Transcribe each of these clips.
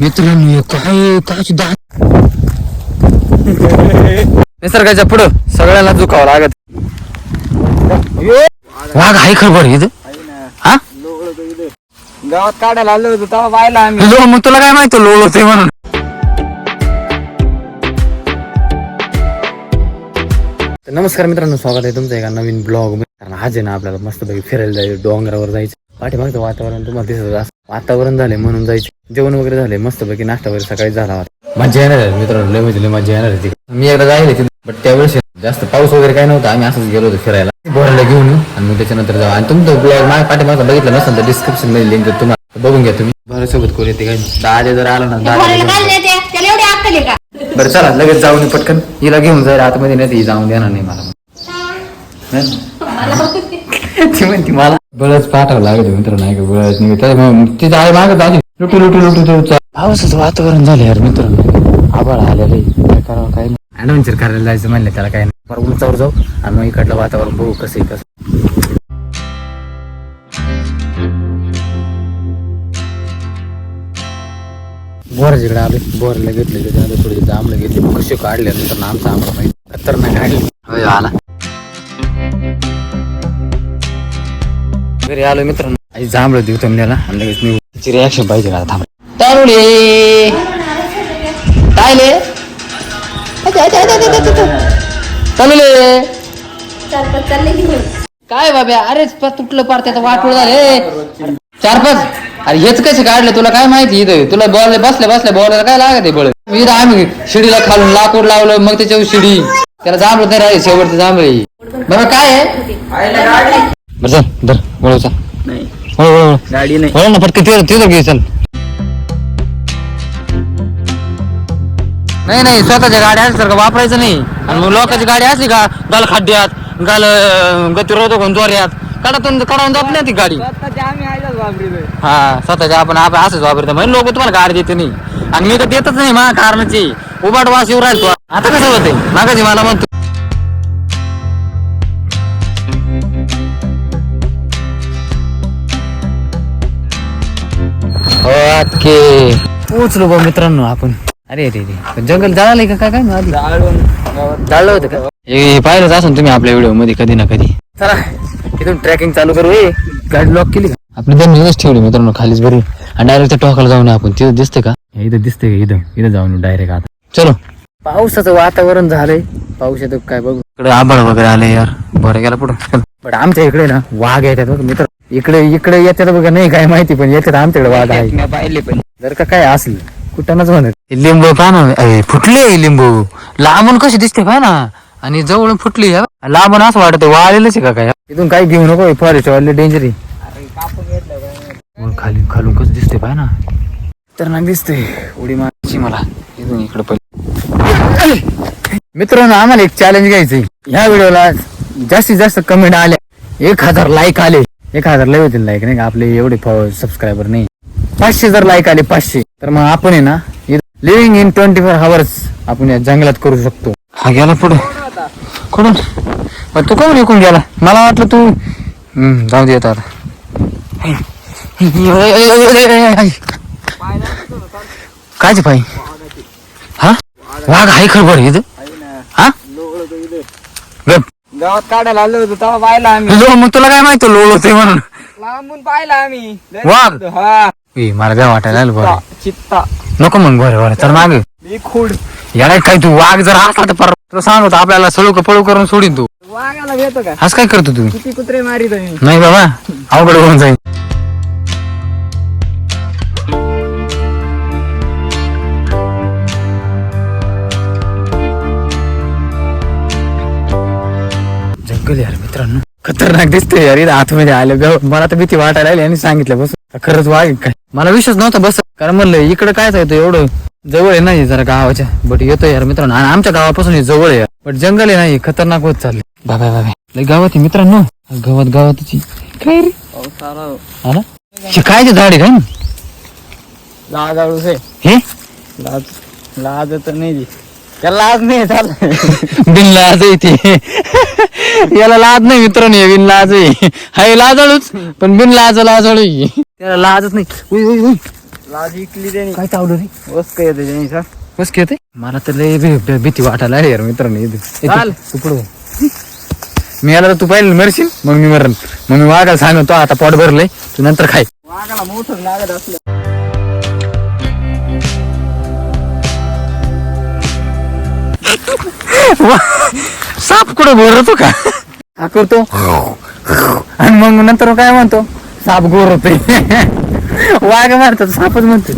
मित्रांनो काय काय दात निसर्गाच्या पुढं सगळ्याला झुकावं लागत. वाघ आहे खबर इथं? हा? गावात काढायला आलो होतो तेव्हा पाहिला आम्ही. मग तुला काय माहिती लोळ होते म्हणून. नमस्कार मित्रांनो स्वागत आहे तुमचं एका नवीन ब्लॉग आज आहे ना आपल्याला मस्त पैकी फिरायला जायचं डोंगरावर जायचं. पाठीमागचं वातावरण तुम्हाला दिसत असं वातावरण झाले म्हणून जायचं. जेवण वगैरे झाले मस्त पैकी नाश्ता वगैरे सकाळी झाला होता. मजा येणार आहे मित्रांनो लय म्हणजे लय मजा येणार आहे तिकडे. मी एकदा जायला तिथे बट त्यावेळेस जास्त पाऊस वगैरे काय नव्हता आम्ही असंच गेलो होतो फिरायला. बोरायला घेऊन आणि मग त्याच्यानंतर जाऊ. आणि तुमचं ब्लॉग माझ्या पाठीमागचा बघितलं नसेल तर डिस्क्रिप्शनमध्ये लिंक तुम्हाला. बघून घ्या तुम्ही. बरं सोबत कोण येते काय? दादा जर आला ना दादा का? बरं चला लगेच जाऊन पटकन. हिला घेऊन जाईल आतमध्ये नाही ती जाऊन देणार नाही मला. नाही? ती म्हणते मला बळच पाठावं लागत मित्र नाही का? बळच नाही तिथं आहे मागत आली लुटू लुटू लुटू लुटू. पावसाचं वातावरण झालं यार मित्र आभाळ आलेलं आहे. काय करावं काय नाही. ऍडव्हेंचर करायला जायचं म्हणलं त्याला काय नाही. बरं उंचावर जाऊ आणि मग इकडलं वातावरण बघू कसं आहे कसं बोर जिकडे आलो बोरला घेतले आलो थोडी जांभळं घेतली. मग कशी काढले नंतर आमचं आम्हाला माहिती खतरनाक काढली. होय, आला. घरी आलो मित्रांनो. आई जांभळं देऊ तुम्हाला लगेच मी रिॲक्शन पाहिजे का थांब. तारुळे तायले! चालले काय बाबा अरेच तुटलं पार त्याचं वाटोळ झाले. चार पाच. अरे हेच कसे काढलं? तुला काय माहिती इथं? तुला बॉल बसल्या बसल्या बॉलला काय लागत बळ? इथं आम्ही शिडीला खालून लाकूड लावलं मग त्याच्यावर शिडी. त्याला जांभळं नाही राहिले शेवटचं जांभळे बरं काय आहे? बरं चल धर नाही. वळ वळ वळ गाडी नाही. वळ ना पटकन तिथं तिथं घे चल. नाही नाही स्वतःच्या गाड्या असल्या का वापरायचं नाही. आणि मग लोकांची गाडी असली का गाल खड्ड्यात गाल अं, गतिरोधक होऊन जोऱ्यात. कडातून कडावून जात नाही ती गाडी. स्वतःची आम्ही आयलाच वापरितोय हा स्वतःच्या आपण आपण असंच वापरतो. म्हणजे लोक तुम्हाला गाडी देते नाही. आणि मी तर देतच नाही मा कारणाची. उबाट वास येऊ राहतो आता कसं होतंय? मागाची मला म्हणतो ओके पोचलो बा मित्रांनो आपण. अरे अरे अरे. जंगल जाळालंय का? काय काय जाळलं होतं का? हे पाहिलंच तुम्ही आपल्या व्हिडिओमध्ये कधी ना कधी. चला इथून ट्रॅकिंग चालू करू ए. गाडी लॉक केली का? आपली दोन दिवस ठेवली मित्रांनो खालीच बरी. आणि डायरेक्ट त्या टोकाला जाऊन आपण. तिथं दिसते का? हे इथं दिसते का? इथं इथं जाऊन डायरेक्ट आता. चलो. पावसाचं वातावरण झालंय. पाऊस येतो काय बघू. इकडे आभाळ वगैरे आले यार. बरं गेला पुढं. पण आमच्या इकडे ना वाघ येतात बघ मित्र. इकडे इकडे येतात बघा नाही काय माहिती पण येतात आमच्याकडे वाघ आहे. मी पाहिले पण. जर का काय असेल कुठनच म्हणत. लिंबू पहा ना अरे, फुटले लिंबू. लांबून कशी दिसते पाय ना. आणि जवळून फुटली हा. लांबून असं वाटत वाळलेलंच आहे का काय? इथून काही घेऊ नको फॉरेस्ट वाले डेंजर आहे. खाली खालून कसं दिसते पाय ना. तर ना दिसते उडी मारायची मला. इथून इकडे पहिले मित्रांनो आम्हाला एक चॅलेंज घ्यायचंय. ह्या व्हिडिओला जास्तीत जास्त कमेंट आल्या. एक हजार लाईक आले. एक हजार लय होतील लाईक नाही का? आपले एवढे सबस्क्रायबर नाही. पाचशे जर लाईक आले पाचशे तर मग आपण आहे ना living in twenty four hours आपण या जंगलात करू शकतो. हा गेला पुढे. कोण? तू कोण विकून गेला? मला वाटलं तू जाऊ दे आता. कायचे पाय हा? वाघ आहे खबर इथं. हा? गप. गावात काढायला आलो होतो तेव्हा पाहिला आम्ही. लो, मग तुला काय माहिती लोळ होते म्हणून. लांबून पाहिला आम्ही. लय वाघ? होतं. हा. ए, मला काय वाटायला लागलं बरं. चित्ता नको मग बरं बरं. तर मागे. मी खूड. याला काय तू वाघ जर असला तर पर तुला सांगतो आपल्याला सळू पळू करून सोडीन तू. वाघाला भेटतो का? असं काय करतो तू? किती कुत्रे मारित मी नाही बाबा अवघड होऊन जाईल. जंगल यार मित्रांनो. खतरनाक दिसतोय यार इथं आतमध्ये आलं ग. मला तर भीती वाटायला लागली आणि सांगितलं बस खरंच वाघ काय? मला विश्वास नव्हता बस. कारण म्हणलं इकडे काय येतो एवढं? जवळ आहे नाही जरा गावाच्या. बट येतो यार मित्रांनो. आणि आमच्या गावापासून हे जवळ आहे बट जंगल आहे नाही खतरनाक होत चालले बाबा बाबा लय गावात आहे मित्रांनो. गावात गावातची. काय रे? पाऊस आला काय ते झाड आहे काय? ना लाज आळूस आहे. हे? लाज लाज तर नाही ती. त्याला लाज नाही चाललं बिन लाज आहे ते. याला लाज नाही मित्रांनो बिन लाज आहे. हाय लाजाळूच. पण बिन लाज लाजाळू आहे. त्याला लाजच नाही. उई, उई, उई. लाज इकली त्याने. काय चावलं रे? वस काय येते त्याने सर बस घेते मला तर लय भी- भी- भीती वाटायला लागली यार मित्रांनो इथे. ए, चाल. तू पुढं. मी आला तर तू पाहिलं मरशील? मग मी मरण मग मी वागायला सांगतो आता पोट भरलंय. तू नंतर खाय. वाघाला मोठं लागत असलं. साप कुठं गोरतो का? हा करतो. आणि मग नंतर काय म्हणतो? साप गोरतोय वाघ मारतात सापच म्हणतो.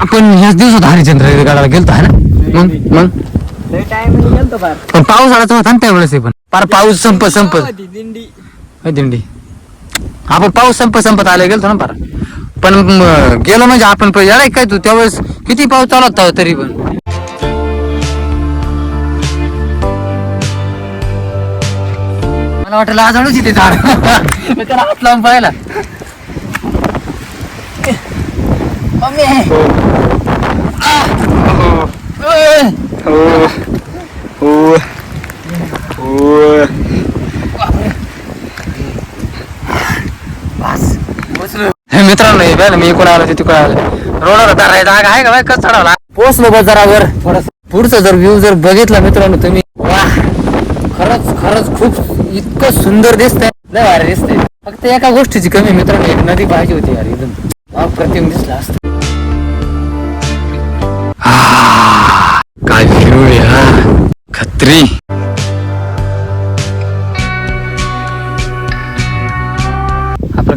आपण ह्याच दिवसात हरिचंद्र गडाला गेलतो आहे ना? मग मग? पण पाऊस आला होता ना त्यावेळेस पण. पार पाऊस संपत. संपत दिंडी. दिंडी. आपण पाऊस संपत संपत आले गेलतो ना पार पण गेलो म्हणजे आपण पण यार काय तू? त्यावेळेस किती पाऊस चालू होता तरी पण. मला वाटलं आज आणूच इथे झाड त्याला हात लावून पाहिला मम्मी आ! ओय! हे मित्रांनो हे बघ ना, मी इकडून आलो ते तिकडून आलो. रोडवर धरायचा जागा आहे का बाय कसं चढवला पोचलो बाजारावर. थोडस पुढचा जर व्ह्यू जर बघितला मित्रांनो तुम्ही वा खरंच खरंच खूप इतकं सुंदर दिसतंय. लय भारी दिसतंय. फक्त एका गोष्टीची कमी मित्रांनो एक नदी पाहिजे होती यार एकदम अप्रतिम दिसला असत. काय व्ह्यू या खत्री.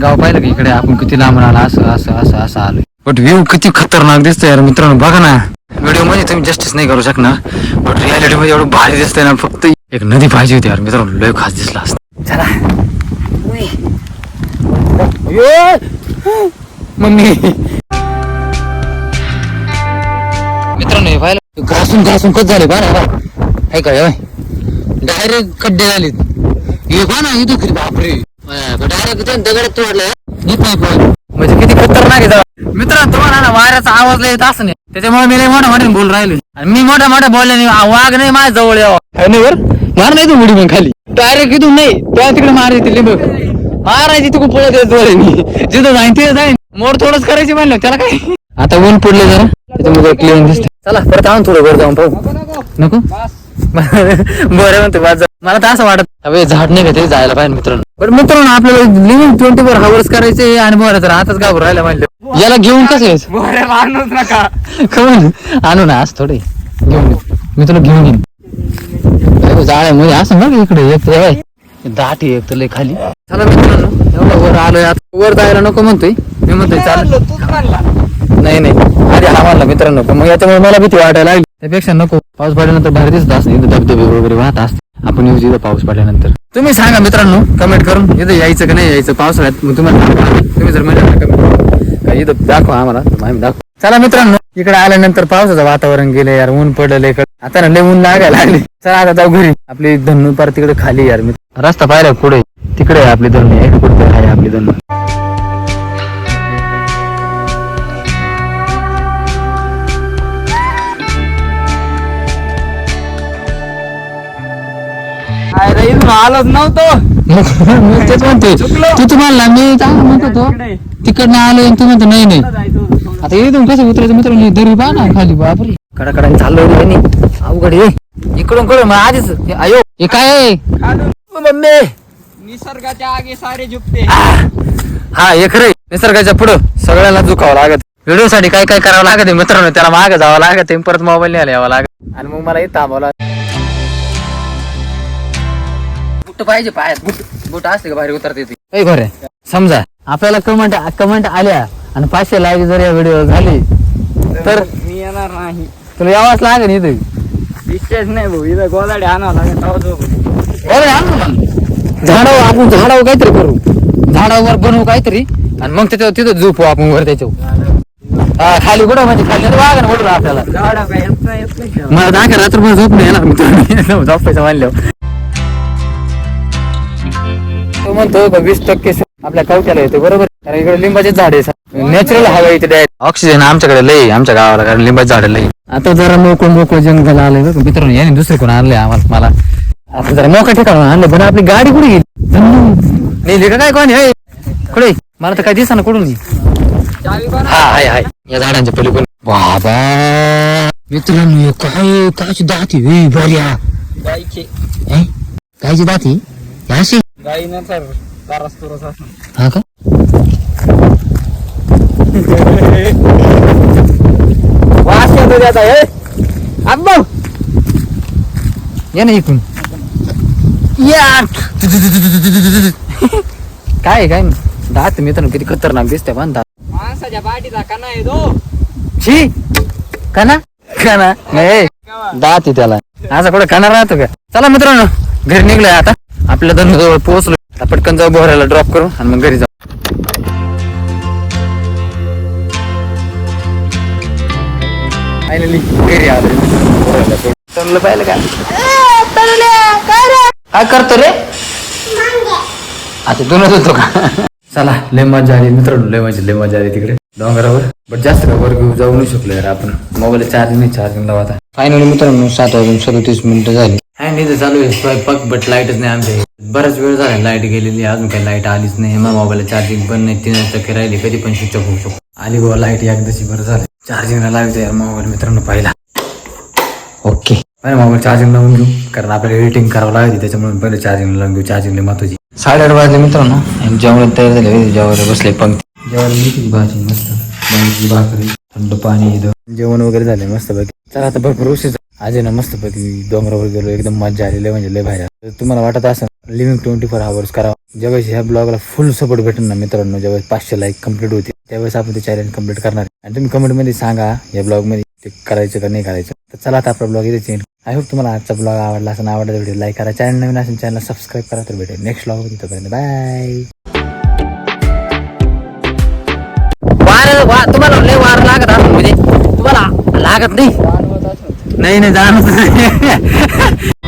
गाव पाहिलं का इकडे? आपण किती लांब आला असं असं असं असं आलोय. बट व्ह्यू किती खतरनाक दिसतोय यार मित्रांनो. बघा ना. व्हिडिओमध्ये तुम्ही जस्टिस नाही करू शकणार. बट रियालिटी मध्ये एवढं भारी दिसतंय ना फक्त एक नदी पाहिजे होती यार मित्रांनो. लय खास दिसला असत. चला. उई. अयो! मम्मी. मित्रांनो हे पाहिलं? घासून घासून कच झाले? बा ना आहे का डायरेक्ट खड्डे झालेत. हे बा ना इथं खरी बापरे. डायरेक्ट तोडलं नाही म्हणजे किती खतरनाक आहे जरा. मित्रांनो तुम्हाला ना वाऱ्याचा आवाज लय येत असं नाही त्याच्यामुळे मी लय मोठा मोठ्याने बोल राहिले आणि मी मोठ्या मोठ्या बोलल्याने आ, वाघ नाही माझ्या जवळ यावं. वर मार नाही तू उडी मग खाली. डायरेक्ट इथून नाही तेव्हा तिकडे मार येते लिंब. मारायची तिकडे पळत येत जोराने जिथं जाईन तिथं जाईन. मोड थोडंच करायची म्हणलं त्याला काय? आता ऊन पडलं जरा त्याच्यामुळे क्लिअर दिसते चला परत आणून थोडं वर जाऊन पाहू. नको? बरं म्हणतो माझं मला तर असं वाटत अबे झाड नाही का ते जायला पाहिजे मित्रांनो. पण मित्रांनो आपल्याला लिमिट ट्वेंटी फोर हावर्स करायचे आणि बरं तर आताच घाबरून राहिला म्हणलं. याला घेऊन कसं माणूस नका. कमून आणू ना आज थोडे. घेऊन. मी तुला घेऊन येईन. जाळ्या म्हणजे असं ना इकडे एक दाट आहे एक तर लय खाली. चला मित्रांनो एवढं वर आलोय आता. वर जायला नको म्हणतोय. मी म्हणतोय चाल तूच म्हणला. नाही नाही. आधी हा म्हणला मित्रांनो पण मग याच्यामुळे मला भीती वाटायला लागली. त्यापेक्षा नको. पाऊस पडल्यानंतर भारी दिसत असं इथं धबधबे वगैरे वाहत असते आपण येऊ इथं पाऊस पडल्यानंतर. तुम्ही सांगा मित्रांनो कमेंट करून. इथं यायचं का नाही यायचं? पावसाळ्यात मग तुम्हाला तुम्ही जर म्हणजे कमेंट इथं दाखवा आम्हाला तर आम्ही चला मित्रांनो इकडे आल्यानंतर पावसाचं वातावरण गेलं यार ऊन पडलं आता ना लय ऊन लागायला लागले. चला आता जाऊ घरी. आपली धनु पार तिकडे खाली यार मी रस्ता पाहिला पुढे. तिकडे आपली धनु एक कुठे आहे आपली धनु अरे इथून आलोच नव्हतो. मी तेच तू तुम्हाला मी चांगलं म्हणत होतो. तिकडनं आलोय आणि तू म्हणतो नाही नाही. जायचं. होतं थोडं. आता इथून कसं उतरायचं मित्रांनो? दरी पहा ना खाली बापरे. कडाकडा चाललो नाही अवघड आहे. इकडून कडून मग आधीच. हे अयो हे काय आहे? खालून. मम्मी. निसर्गाच्या आगे सारे झुकते. हा हे खरंय निसर्गाच्या पुढं सगळ्याला झुकावं लागत. व्हिडिओ साठी काय काय करावं लागत आहे मित्रांनो? त्याला मागे जावं लागत आहे. परत मोबाईल न्यायला यावं लागत. आणि मग मला इथं थांबावं लागत. बुट पाहिजे पायात बुट बुट असले का भारी उतरते ते. घरे समजा आपल्याला कमेंट कमेंट आल्या आणि पाचशे लाईक जर या व्हिडिओ झाली तर मी येणार नाही. तुला यावाच लागेल इथे. विशेष नाही भाऊ इथं गोदाडे आणावं लागेल तेव्हा झोप. झाडावर आपण झाडावर काहीतरी करू. झाडावर बनवू काहीतरी आणि मग त्याच्यावर तिथं झोपू आपण वर त्याच्यावर. हा खाली कुठं म्हणजे खाली. वागण कुठं आपल्याला. झाडा काय येत नाही येत नाही. मला दाखल रात्रभर झोप नाही येणार. मित्रांनो झोपायचं म्हणल्यावर. तो म्हणतो का वीस टक्के आपल्या कवट्याला येते बरोबर? कारण इकडे लिंबाचे झाड आहे नॅचरल हवा येते डायरेक्ट ऑक्सिजन आमच्याकडे लई आमच्या गावाला कारण लिंबाचं झाड लई आता जरा मोकळ मोकळ जंगल आलंय बघ. मित्रांनो याने दुसरे कोण आणले आम्हाला मला? आता जरा मोकळ्या ठिकाण आणलं पण आपली गाडी कुठे गेली? नेली का काय कोणी? आहे कुठे? मला तर काय दिसा ना कुठून हा. आहे आहे या झाडांच्या पलीकडून. बाबा. मित्रांनो हे काय कायची दाती वे बऱ्या. कायची दाती अशी गाई ना तर तारास तुरस असणार हा का? वास येतो त्याचा हे अब्बा ये ना इकडून या! काय काय? दात मित्रांनो किती खतरनाक दिसते पण दात. माणसाच्या पाठीचा कणा आहे तो. शी काना काना नाही दात आहे त्याला. असं कुठं काना राहतो का? चला मित्रांनो घरी निघलोय आता. आपल्या धनुजवळ पोहोचलो. आता पटकन जाऊ बोहऱ्याला ड्रॉप करू आणि मग घरी जाऊ. फायनली घरी आलो पाहिलं का? काय करतो रे? आता दोनच होतो का? चला लय मजा आली. मित्रांनो लय मजा लय मजा आली तिकडे. डोंगरावर. बट जास्त का वर घेऊ जाऊ नाही शकलो यार आपण. मोबाईल चार्जिंग नाही चार्जिंग लावा आता. फायनली मित्रांनो सात वाजून सदतीस मिनिटं झाली. काय नाही तर चालू आहे. स्वयंपाक बट लाईटच नाही आमच्या. बराच वेळ झाला लाइट गेलेली. अजून काही लाइट आलीच नाही. मग मोबाईल चार्जिंग पण नाही. तीन टक्के राहिली कधी पण स्विच ऑफ होऊ शकतो. आली बाबा लाइट एकदाची बरं झालं. चार्जिंगला लावायचं यार मोबाईल मित्रांनो पाहिला. ओके मोबाईल चार्जिंग लावून घेऊ. कारण आपल्याला एडिटिंग करावं लागते त्याच्यामुळे पहिले चार्जिंग लावून घेऊ. चार्जिंग महत्वाची. साडेआठ वाजले मित्रांनो. आणि जेवण तयार झाले. जेवायला बसले. पंक्ती. जेवायला मिळते भाजी मस्त. भाकरी थंड पाणी जेवण वगैरे झाले मस्त पैकी. चला आता भरपूर उशीर आज आहे ना मस्तपैकी डोंगरावर गेलो एकदम मजा आलेली म्हणजे लय भारी तुम्हाला वाटत असं लिव्हिंग ट्वेंटी फोर आवर्स करावा ज्यावेळेस ह्या ब्लॉगला फुल सपोर्ट भेटेल ना मित्रांनो ज्यावेळेस पाचशे लाईक कंप्लीट होते त्यावेळेस आपण ते चॅलेंज कंप्लीट करणार आहे. आणि तुम्ही कमेंटमध्ये सांगा या ब्लॉगमध्ये ते करायचं का नाही करायचं. तर चला आता आपला ब्लॉग इथे चेंज आय होप तुम्हाला आजचा ब्लॉग आवडला असं आवडला व्हिडिओ लाईक करा. चॅनल नवीन असेल चॅनल सबस्क्राईब करा तर भेटेल नेक्स्ट ब्लॉगमध्ये. बाय बाय वार वा तुम्हाला लय वार लागत असेल म्हणजे. तुम्हाला लागत नाही. नाही नाही जाणवत नाही